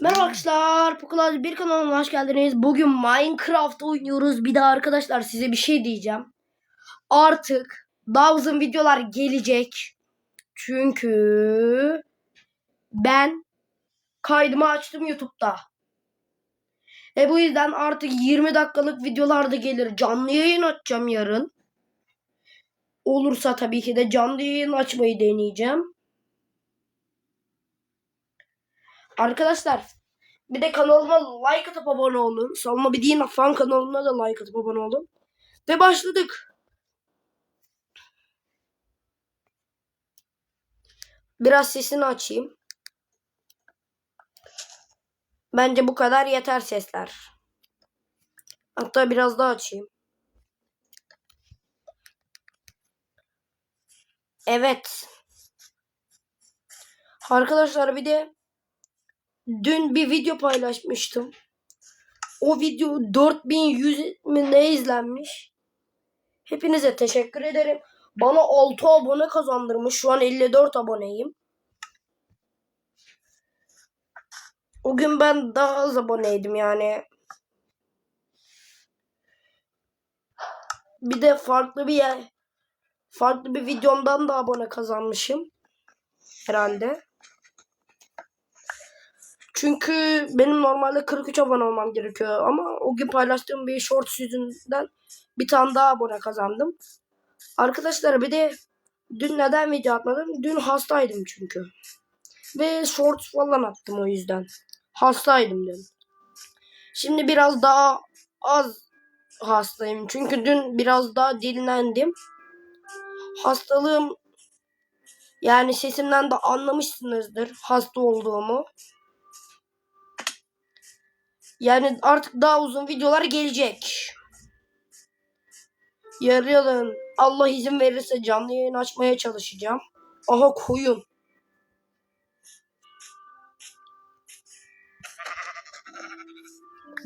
Merhaba arkadaşlar, Pokolaz bir kanalına hoş geldiniz. Bugün Minecraft oynuyoruz. Bir daha arkadaşlar size bir şey diyeceğim. Artık daha uzun videolar gelecek. Çünkü ben kaydımı açtım YouTube'da. E bu yüzden artık 20 dakikalık videolar da gelir. Canlı yayın açacağım yarın. Olursa tabii ki de canlı yayın açmayı deneyeceğim. Arkadaşlar bir de kanalıma like atıp abone olun. Salma bir din fan kanalına da like atıp abone olun. Ve başladık. Biraz sesini açayım. Bence bu kadar yeter sesler. Hatta biraz daha açayım. Evet. Arkadaşlar bir de dün bir video paylaşmıştım. O video 4100 mi ne izlenmiş. Hepinize teşekkür ederim. Bana 6 abone kazandırmış. Şu an 54 aboneyim. O gün ben daha az aboneydim yani. Bir de farklı bir yer, farklı bir videomdan da abone kazanmışım. Herhalde. Çünkü benim normalde 43 abone olmam gerekiyor ama o gün paylaştığım bir short yüzünden bir tane daha abone kazandım. Arkadaşlar bir de dün neden video atmadım? Dün hastaydım çünkü. Ve short falan attım o yüzden. Hastaydım dün. Şimdi biraz daha az hastayım. Çünkü dün biraz daha dinlendim. Hastalığım yani sesimden de anlamışsınızdır hasta olduğumu. Yani artık daha uzun videolar gelecek. Yarın Allah izin verirse canlı yayın açmaya çalışacağım. Aha koyun.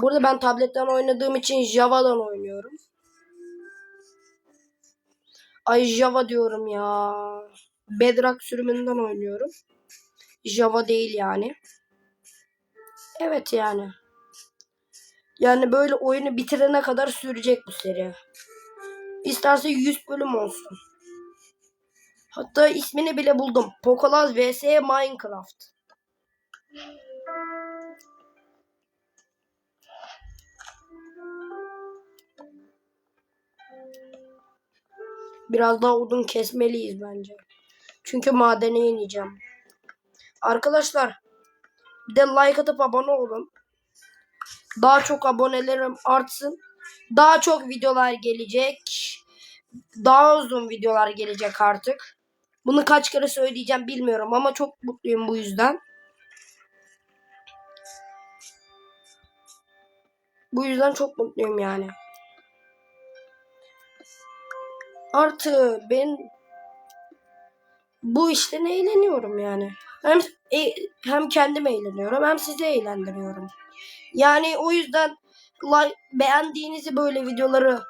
Burada ben tabletten oynadığım için Java'dan oynuyorum. Ay Java diyorum ya. Bedrock sürümünden oynuyorum. Java değil yani. Evet yani. Yani böyle oyunu bitirene kadar sürecek bu seri. İsterse 100 bölüm olsun. Hatta ismini bile buldum. Pokolaz vs Minecraft. Biraz daha odun kesmeliyiz bence. Çünkü madene ineceğim. Arkadaşlar bir de like atıp abone olun. Daha çok abonelerim artsın. Daha çok videolar gelecek. Daha uzun videolar gelecek artık. Bunu kaç kere söyleyeceğim bilmiyorum ama çok mutluyum bu yüzden. Bu yüzden çok mutluyum yani. Artı ben bu işten eğleniyorum yani. Hem e, hem kendim eğleniyorum hem sizi eğlendiriyorum. Yani o yüzden like, beğendiğinizi böyle videoları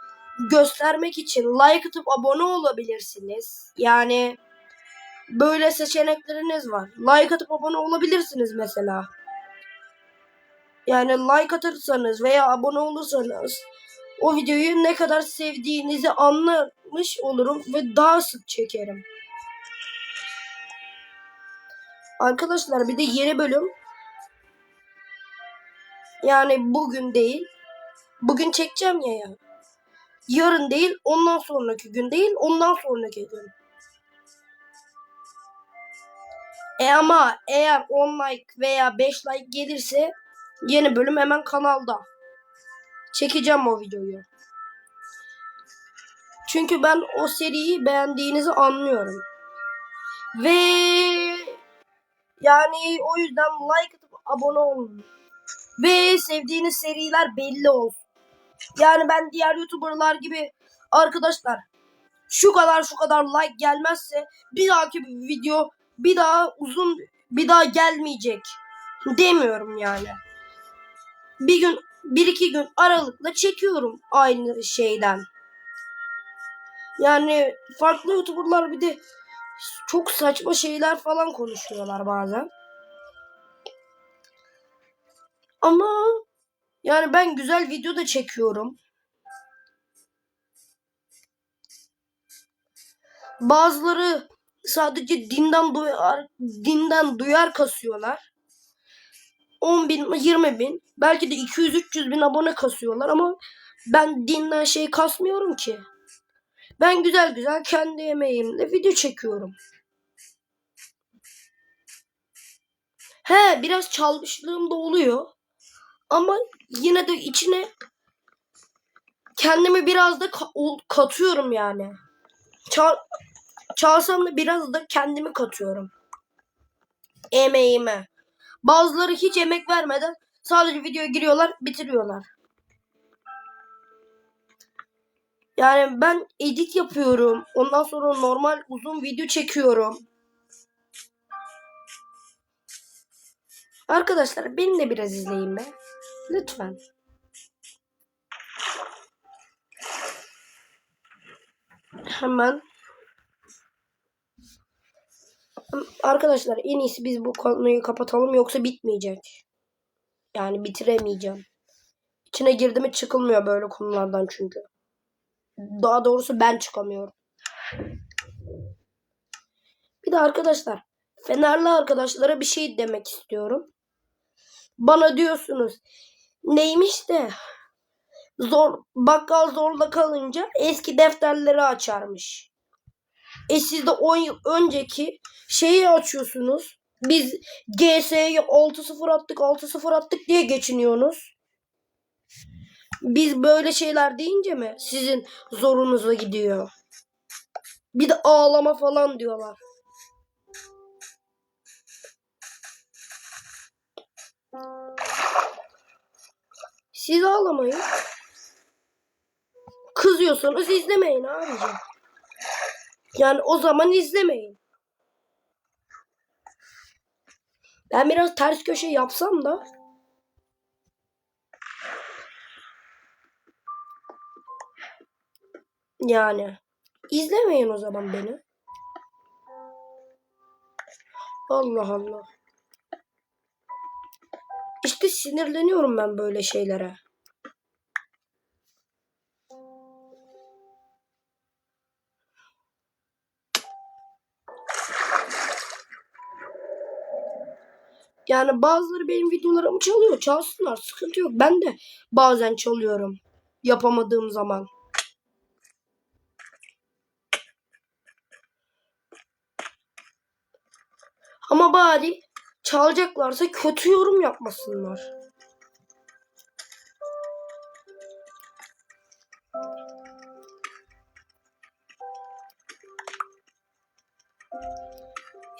göstermek için like atıp abone olabilirsiniz. Yani böyle seçenekleriniz var. Like atıp abone olabilirsiniz mesela. Yani like atarsanız veya abone olursanız o videoyu ne kadar sevdiğinizi anlamış olurum ve daha sık çekerim. Arkadaşlar bir de yeni bölüm yani bugün değil. Bugün çekeceğim ya ya. Yarın değil, ondan sonraki gün değil, ondan sonraki gün. E ama eğer 10 like veya 5 like gelirse yeni bölüm hemen kanalda. Çekeceğim o videoyu. Çünkü ben o seriyi beğendiğinizi anlıyorum. Ve yani o yüzden like atıp abone olun. Ve sevdiğiniz seriler belli olsun. Yani ben diğer YouTuber'lar gibi arkadaşlar şu kadar şu kadar like gelmezse bir dahaki video bir daha uzun bir daha gelmeyecek demiyorum yani. Bir gün bir iki gün aralıkla çekiyorum aynı şeyden. Yani farklı YouTuber'lar bir de çok saçma şeyler falan konuşuyorlar bazen. Ama yani ben güzel video da çekiyorum. Bazıları sadece dinden duyar, dinden duyar kasıyorlar. 10 bin, 20 bin, belki de 200-300 bin abone kasıyorlar ama ben dinden şey kasmıyorum ki. Ben güzel güzel kendi emeğimle video çekiyorum. He biraz çalmışlığım da oluyor. Ama yine de içine kendimi biraz da katıyorum yani. Çal çalsam da biraz da kendimi katıyorum. Emeğime. Bazıları hiç emek vermeden sadece videoya giriyorlar, bitiriyorlar. Yani ben edit yapıyorum. Ondan sonra normal uzun video çekiyorum. Arkadaşlar beni de biraz izleyin be. Lütfen. Hemen. Arkadaşlar en iyisi biz bu konuyu kapatalım yoksa bitmeyecek. Yani bitiremeyeceğim. İçine girdi mi çıkılmıyor böyle konulardan çünkü. Daha doğrusu ben çıkamıyorum. Bir de arkadaşlar Fenerli arkadaşlara bir şey demek istiyorum. Bana diyorsunuz neymiş de zor bakkal zorla kalınca eski defterleri açarmış. E siz de 10 yıl önceki şeyi açıyorsunuz. Biz GS'ye 6-0 attık 6-0 attık diye geçiniyorsunuz. Biz böyle şeyler deyince mi sizin zorunuza gidiyor? Bir de ağlama falan diyorlar. Siz ağlamayın. Kızıyorsanız izlemeyin abicim. Yani o zaman izlemeyin. Ben biraz ters köşe yapsam da yani izlemeyin o zaman beni. Allah Allah. İşte sinirleniyorum ben böyle şeylere. Yani bazıları benim videolarımı çalıyor. Çalsınlar. Sıkıntı yok. Ben de bazen çalıyorum. Yapamadığım zaman. Ama bari çalacaklarsa kötü yorum yapmasınlar.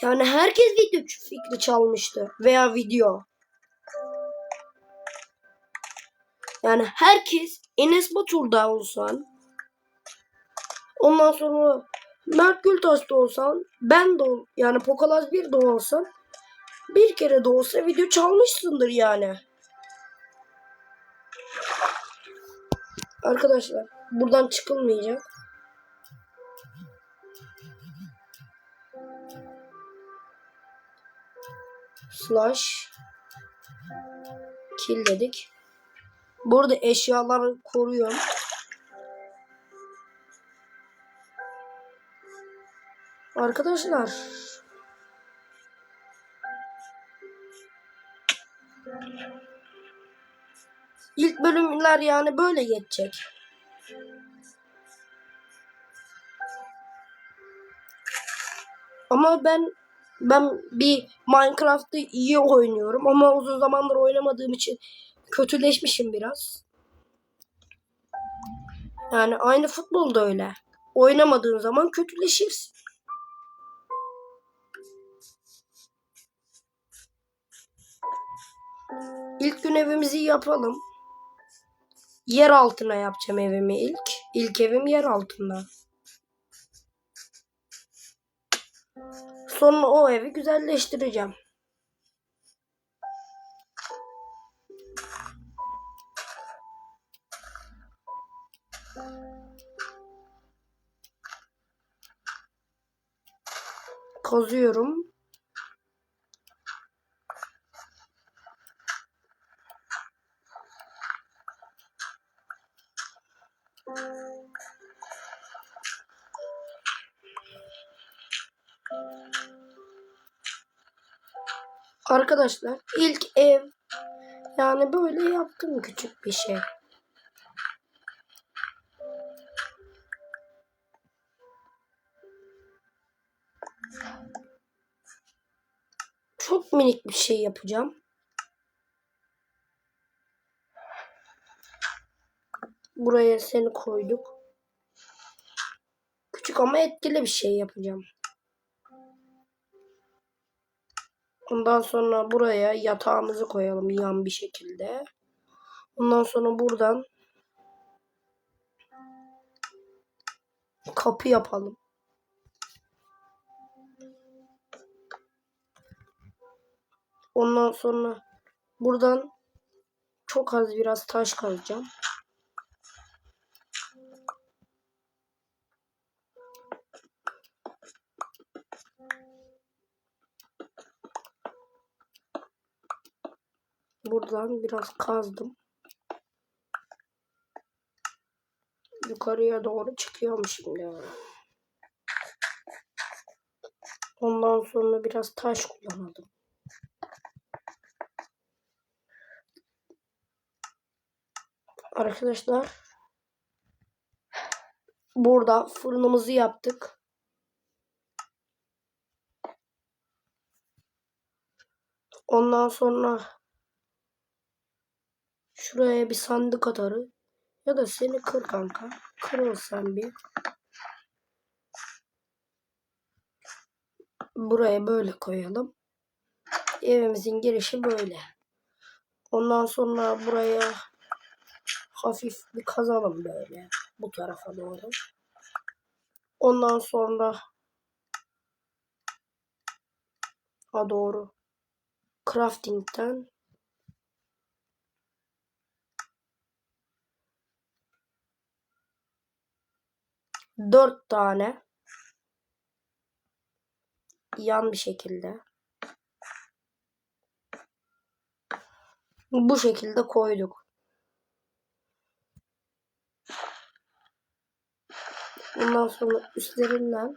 Yani herkes video fikri çalmıştı veya video. Yani herkes Enes Batur'da olsan ondan sonra Mert Gültaş'ta olsan ben de ol, yani Pokalaz bir de olsan bir kere de olsa video çalmışsındır yani. Arkadaşlar buradan çıkılmayacak. Slash kill dedik. Burada eşyaları koruyorum. Arkadaşlar Bölümler yani böyle geçecek. Ama ben ben bir Minecraft'ı iyi oynuyorum ama uzun zamandır oynamadığım için kötüleşmişim biraz. Yani aynı futbolda öyle. Oynamadığın zaman kötüleşirsin. İlk gün evimizi yapalım. Yer altına yapacağım evimi ilk. İlk evim yer altında. Sonra o evi güzelleştireceğim. Kazıyorum. Arkadaşlar ilk ev yani böyle yaptım küçük bir şey. Çok minik bir şey yapacağım. Buraya seni koyduk. Küçük ama etkili bir şey yapacağım. Ondan sonra buraya yatağımızı koyalım yan bir şekilde. Ondan sonra buradan kapı yapalım. Ondan sonra buradan çok az biraz taş kazacağım. Buradan biraz kazdım. Yukarıya doğru çıkıyorum şimdi. Ondan sonra biraz taş kullanalım. Arkadaşlar burada fırınımızı yaptık. Ondan sonra şuraya bir sandık atarı ya da seni kır kanka. Kırıl sen bir. Buraya böyle koyalım. Evimizin girişi böyle. Ondan sonra buraya hafif bir kazalım böyle bu tarafa doğru. Ondan sonra ha doğru crafting'den dört tane yan bir şekilde bu şekilde koyduk. Ondan sonra üstlerinden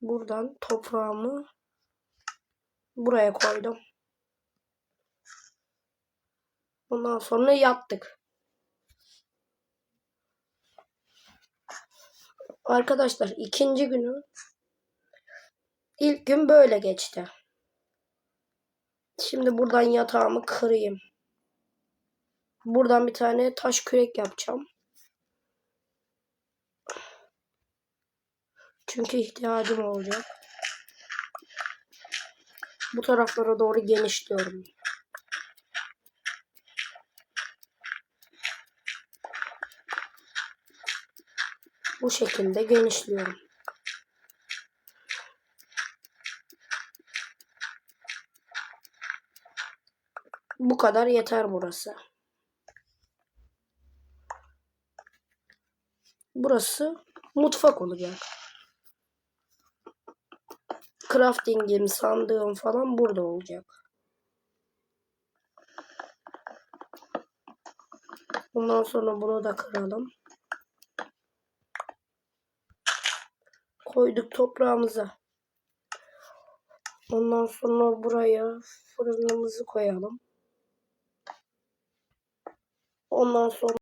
buradan toprağımı buraya koydum. Ondan sonra yattık. Arkadaşlar ikinci günü ilk gün böyle geçti. Şimdi buradan yatağımı kırayım. Buradan bir tane taş kürek yapacağım. Çünkü ihtiyacım olacak. Bu taraflara doğru genişliyorum. Bu şekilde genişliyorum. Bu kadar yeter burası. Burası mutfak olacak. Crafting'im, sandığım falan burada olacak. Ondan sonra bunu da kıralım. Koyduk toprağımıza. Ondan sonra buraya fırınımızı koyalım. Ondan sonra